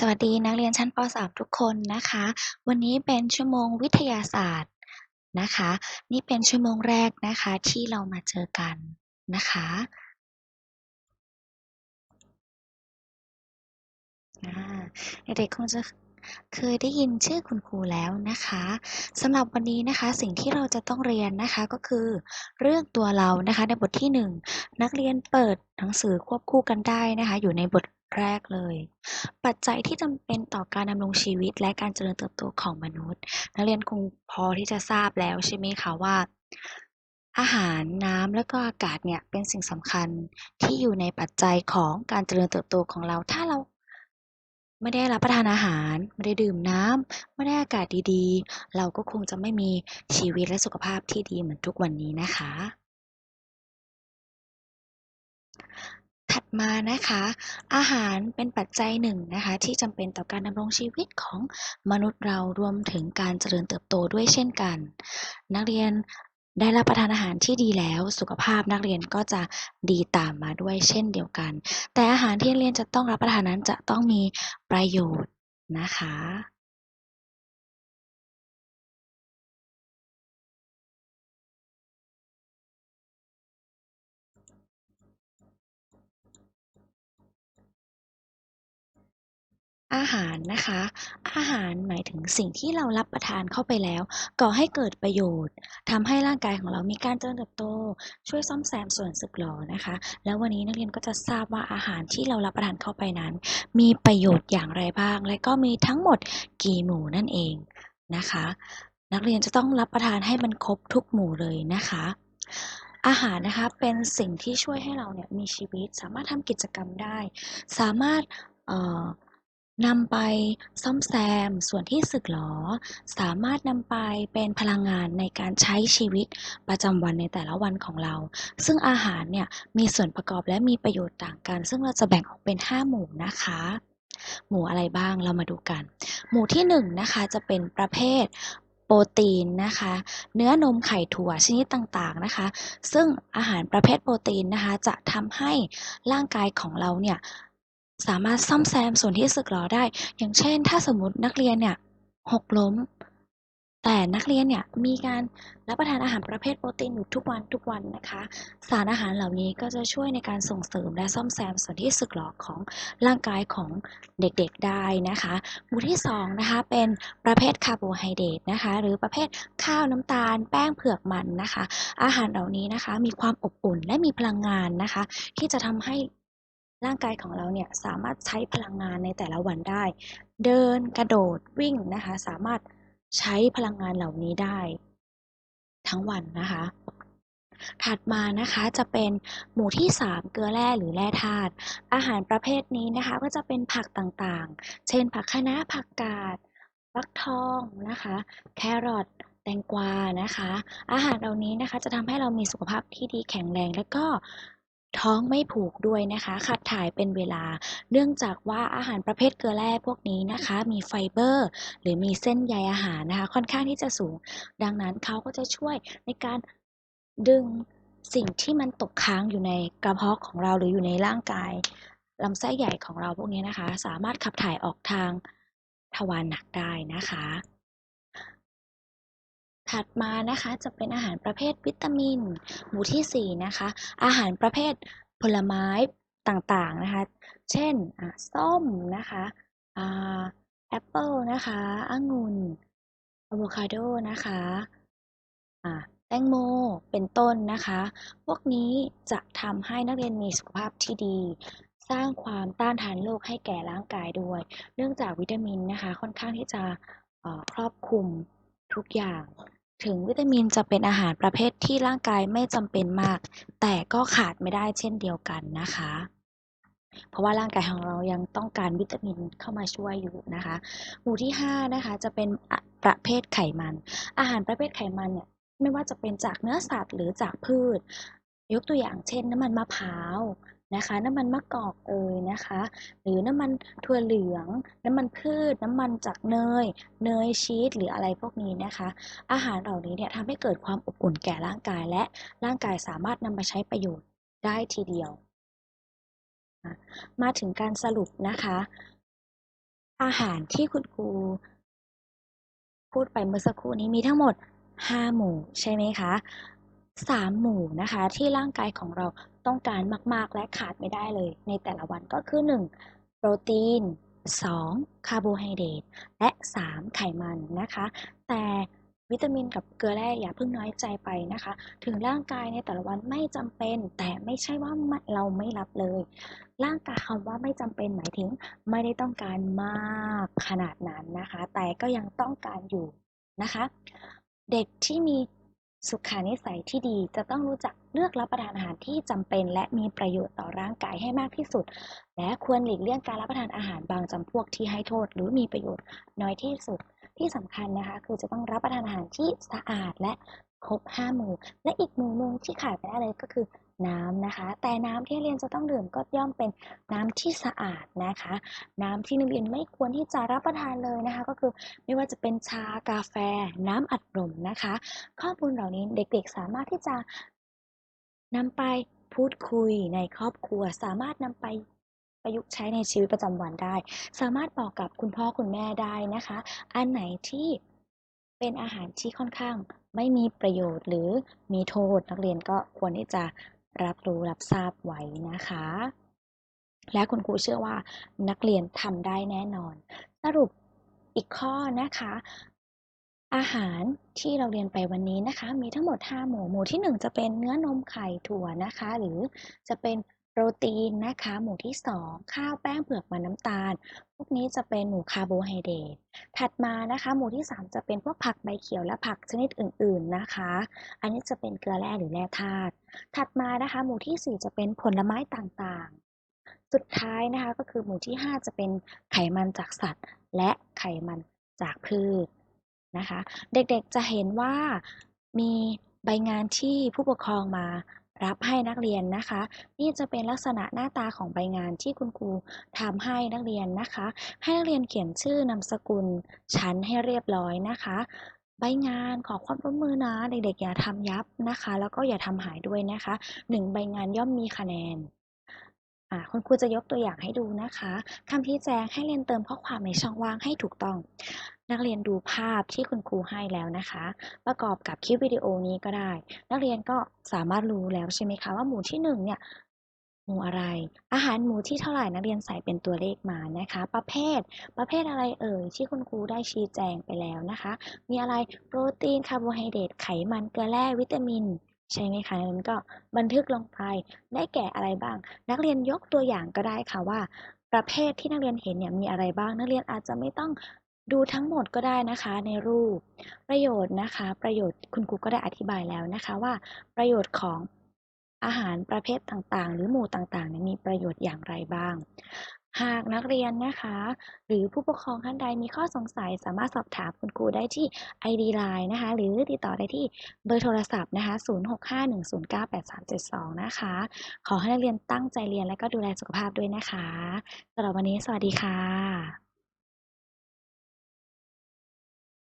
สวัสดีนักเรียนชั้นป .3 ทุกคนนะคะ วันนี้เป็นชั่วโมงวิทยาศาสตร์นะคะ นี่เป็นชั่วโมงแรกนะคะที่เรามาเจอกันนะคะเด็กๆคงจะเคยได้ยินชื่อคุณครูแล้วนะคะสำหรับวันนี้นะคะสิ่งที่เราจะต้องเรียนนะคะก็คือ เรื่องตัวเรานะคะในบทที่ 1 นักเรียนเปิดหนังสือควบคู่กันได้นะคะ อยู่ในบท แรกเลย ปัจจัยที่จำเป็นต่อการดำรงชีวิตและการเจริญเติบโตของมนุษย์ นักเรียนคงพอที่จะทราบแล้วใช่ไหมคะว่า อาหารน้ำและก็อากาศเนี่ยเป็นสิ่งสำคัญที่อยู่ในปัจจัยของการเจริญเติบโตของเรา ถ้าเราไม่ได้รับประทานอาหาร ไม่ได้ดื่มน้ำไม่ได้อากาศดีๆ เราก็คงจะไม่มีชีวิตและสุขภาพที่ดีเหมือนทุกวันนี้นะคะ ถัดมานะคะ อาหารเป็นปัจจัยหนึ่งนะคะ ที่จำเป็นต่อการดำรงชีวิตของมนุษย์เรารวมถึงการเจริญเติบโตด้วยเช่นกัน นักเรียนได้รับประทานอาหารที่ดีแล้วสุขภาพนักเรียนก็จะดีตามมาด้วยเช่นเดียวกัน แต่อาหารที่เรียนจะต้องรับประทานนั้นจะต้องมีประโยชน์นะคะ อาหารนะคะ อาหารหมายถึงสิ่งที่เรารับประทานเข้าไปแล้ว ก่อให้เกิดประโยชน์ทำให้ร่างกายของเรามีการเจริญเติบโต ช่วยซ่อมแซมส่วนสึกหรอนะคะ แล้ววันนี้นักเรียนก็จะทราบว่าอาหารที่เรารับประทานเข้าไปนั้น มีประโยชน์อย่างไรบ้าง และก็มีทั้งหมดกี่หมู่นั่นเองนะคะ นักเรียนจะต้องรับประทานให้มันครบทุกหมู่เลยนะคะอาหารนะคะเป็นสิ่งที่ช่วยให้เราเนี่ยมีชีวิต สามารถทำกิจกรรมได้ สามารถ นำไปซ่อมแซมส่วนที่สึกหรอ สามารถนำไปเป็นพลังงานในการใช้ชีวิตประจำวันในแต่ละวันของเรา ซึ่งอาหารเนี่ยมีส่วนประกอบและมีประโยชน์ต่างกัน ซึ่งเราจะแบ่งออกเป็น 5 หมู่นะคะ หมู่อะไรบ้างเรามาดูกัน หมู่ที่1นนะคะจะเป็นประเภทโปรตีนนะคะ เนื้อนมไข่ถั่วชนิดต่างๆนะคะ ซึ่งอาหารประเภทโปรตีนนะคะ จะทำให้ร่างกายของเราเนี่ย สามารถซ่อมแซมส่วนที่สึกหรอได้ อย่างเช่น ถ้าสมมตินักเรียนเนี่ยหกล้ม แต่นักเรียนเนี่ยมีการรับประทานอาหารประเภทโปรตีนอยู่ทุกวันทุกวันนะคะ สารอาหารเหล่านี้ก็จะช่วยในการส่งเสริมและซ่อมแซมส่วนที่สึกหรอของร่างกายของเด็กๆได้นะคะหมู่ที่2นะคะเป็นประเภทคาร์โบไฮเดรตนะคะ หรือประเภทข้าวน้ำตาล แป้งเผือกมันนะคะ อาหารเหล่านี้นะคะมีความอบอุ่นและมีพลังงานนะคะ ที่จะทำให้ ร่างกายของเราเนี่ยสามารถใช้พลังงานในแต่ละวันได้ เดินกระโดดวิ่งนะคะ สามารถใช้พลังงานเหล่านี้ได้ ทั้งวันนะคะ ถัดมานะคะจะเป็นหมู่ที่ 3 เกลือแร่หรือแร่ธาตุอาหารประเภทนี้นะคะ ก็จะเป็นผักต่างๆ เช่น ผักคะน้าผักกาดฟักทองนะคะ แครอทแตงกวานะคะ อาหารเหล่านี้นะคะจะทำให้เรามีสุขภาพที่ดีแข็งแรง และก็ ท้องไม่ผูกด้วยนะคะ ขับถ่ายเป็นเวลา เนื่องจากว่าอาหารประเภทเกลือแร่พวกนี้นะคะ มีไฟเบอร์ หรือมีเส้นใยอาหารนะคะ ค่อนข้างที่จะสูง ดังนั้นเขาก็จะช่วยในการดึงสิ่งที่มันตกค้างอยู่ในกระเพาะของเราหรืออยู่ในร่างกายลำไส้ใหญ่ของเราพวกนี้นะคะ สามารถขับถ่ายออกทางทวารหนักได้นะคะ ถัดมานะคะจะเป็นอาหารประเภทวิตามิน หมู่ที่ 4 นะคะ อาหารประเภทผลไม้ต่างๆนะคะ เช่นส้มนะคะแอปเปิลนะคะองุ่นอะโวคาโดนะคะแตงโมเป็นต้นนะคะ พวกนี้จะทำให้นักเรียนมีสุขภาพที่ดี สร้างความต้านทานโรคให้แก่ร่างกายด้วย เนื่องจากวิตามินนะคะ ค่อนข้างที่จะครอบคลุมทุกอย่าง ถึงวิตามินจะเป็นอาหารประเภทที่ร่างกายไม่จำเป็นมาก แต่ก็ขาดไม่ได้เช่นเดียวกันนะคะ เพราะว่าร่างกายของเรายังต้องการวิตามินเข้ามาช่วยอยู่นะคะ หมู่ที่5นะคะจะเป็นประเภทไขมัน อาหารประเภทไขมันเนี่ยไม่ว่าจะเป็นจากเนื้อสัตว์หรือจากพืช ยกตัวอย่างเช่น น้ำมันมะพร้าว นะคะ น้ำมันมะกอกเอยนะคะ หรือน้ำมันถั่วเหลือง น้ำมันพืช น้ำมันจากเนย เนยชีสหรืออะไรพวกนี้นะคะ อาหารเหล่านี้เนี่ยทำให้เกิดความอบอุ่นแก่ร่างกายและร่างกายสามารถนำมาใช้ประโยชน์ได้ทีเดียว มาถึงการสรุปนะคะ อาหารที่คุณครูพูดไปเมื่อสักครู่นี้มีทั้งหมด 5 หมู่ใช่ไหมคะ 3หมู่นะคะ ที่ร่างกายของเราต้องการมาก ๆ และขาดไม่ได้เลย ในแต่ละวันก็คือ 1. โปรตีน 2. คาร์โบไฮเดรตและ 3. ไขมันนะคะ แต่วิตามินกับเกลือแร่อย่าเพิ่งน้อยใจไปนะคะ ถึงร่างกายในแต่ละวันไม่จำเป็น แต่ไม่ใช่ว่าเราไม่รับเลย ร่างกายคำว่าไม่จำเป็นหมายถึงไม่ได้ต้องการมากขนาดนั้นนะคะ แต่ก็ยังต้องการอยู่นะคะ เด็กที่มี สุขานิสัยที่ดีจะต้องรู้จักเลือกรับประทานอาหารที่จำเป็น และมีประโยชน์ต่อร่างกายให้มากที่สุด และควรหลีกเลี่ยงการรับประทานอาหารบางจำพวกที่ให้โทษ หรือมีประโยชน์น้อยที่สุด ที่สำคัญนะคะ คือจะต้องรับประทานอาหารที่สะอาดและครบ5หมู่และอีกหมู่หนึ่งที่ขาดไม่ได้เลยก็คือ น้ำนะคะ แต่น้ำที่เรียนจะต้องดื่มก็ย่อมเป็นน้ำที่สะอาดนะคะ น้ำที่นักเรียนไม่ควรที่จะรับประทานเลยนะคะ ก็คือไม่ว่าจะเป็นชากาแฟ น้ำอัดลมนะคะ ข้อมูลเหล่านี้เด็กๆสามารถที่จะนำไปพูดคุยในครอบครัว สามารถนำไปประยุกต์ใช้ในชีวิตประจำวันได้ สามารถบอกกับคุณพ่อคุณแม่ได้นะคะ อันไหนที่เป็นอาหารที่ค่อนข้างไม่มีประโยชน์หรือมีโทษนักเรียนก็ควรที่จะ รับรู้รับทราบไว้นะคะ และคุณครูเชื่อว่านักเรียนทำได้แน่นอน สรุปอีกข้อนะคะ อาหารที่เราเรียนไปวันนี้นะคะ มีทั้งหมด 5 หมู่หมู่ที่ 1 จะเป็นเนื้อนมไข่ถั่วนะคะ หรือจะเป็น โปรตีนนะคะ หมู่ที่ 2 ข้าวแป้งเผือกมันน้ำตาล พวกนี้จะเป็นหมู่คาร์โบไฮเดรตถัดมานะคะ หมู่ที่ 3 จะเป็นพวกผักใบเขียวและผักชนิดอื่น ๆนะคะ อันนี้จะเป็นเกลือแร่หรือแร่ธาตุถัดมานะคะ หมู่ที่ 4 จะเป็นผลไม้ต่างๆ สุดท้ายนะคะก็คือหมู่ที่ 5 จะเป็นไขมันจากสัตว์ และไขมันจากพืชนะคะ เด็กๆจะเห็นว่ามีใบงานที่ผู้ปกครองมา รับให้นักเรียนนะคะ นี่จะเป็นลักษณะหน้าตาของใบงานที่คุณครูทำให้นักเรียนนะคะ ให้นักเรียนเขียนชื่อนามสกุลชั้นให้เรียบร้อยนะคะ ใบงานขอความร่วมมือนะเด็กๆอย่าทำยับนะคะ แล้วก็อย่าทำหายด้วยนะคะหนึ่งใบงานย่อมมีคะแนนคุณครูจะยกตัวอย่างให้ดูนะคะคำที่แจ้งให้เรียนเติมข้อความในช่องว่างให้ถูกต้อง นักเรียนดูภาพที่คุณครูให้แล้วนะคะ ประกอบกับคลิปวิดีโอนี้ก็ได้ นักเรียนก็สามารถรู้แล้วใช่ไหมคะว่าหมู่ที่1เนี่ยหมู่อะไร อาหารหมู่ที่เท่าไหร่นักเรียนใส่เป็นตัวเลขมานะคะ ประเภท ประเภทอะไรเอ่ยที่คุณครูได้ชี้แจงไปแล้วนะคะ มีอะไรโปรตีนคาร์โบไฮเดรตไขมันเกลือแร่วิตามินใช่ไหมคะนั้นก็บันทึกลงไปได้แก่อะไรบ้าง นักเรียนยกตัวอย่างก็ได้ค่ะว่า ประเภทที่นักเรียนเห็นเนี่ยมีอะไรบ้าง นักเรียนอาจจะไม่ต้อง ดูทั้งหมดก็ได้นะคะในรูป ประโยชน์นะคะ ประโยชน์คุณครูก็ได้อธิบายแล้วนะคะว่า ประโยชน์ของอาหารประเภทต่างๆ หรือหมู่ต่างๆมีประโยชน์อย่างไรบ้าง หากนักเรียนนะคะ หรือผู้ปกครองท่านใดมีข้อสงสัยสามารถสอบถามคุณครูได้ที่ ID Line นะคะ หรือติดต่อได้ที่เบอร์โทรศัพท์นะคะ 0651098372 นะคะ ขอให้นักเรียนตั้งใจเรียนและก็ดูแลสุขภาพด้วยนะคะสำหรับวันนี้สวัสดีค่ะ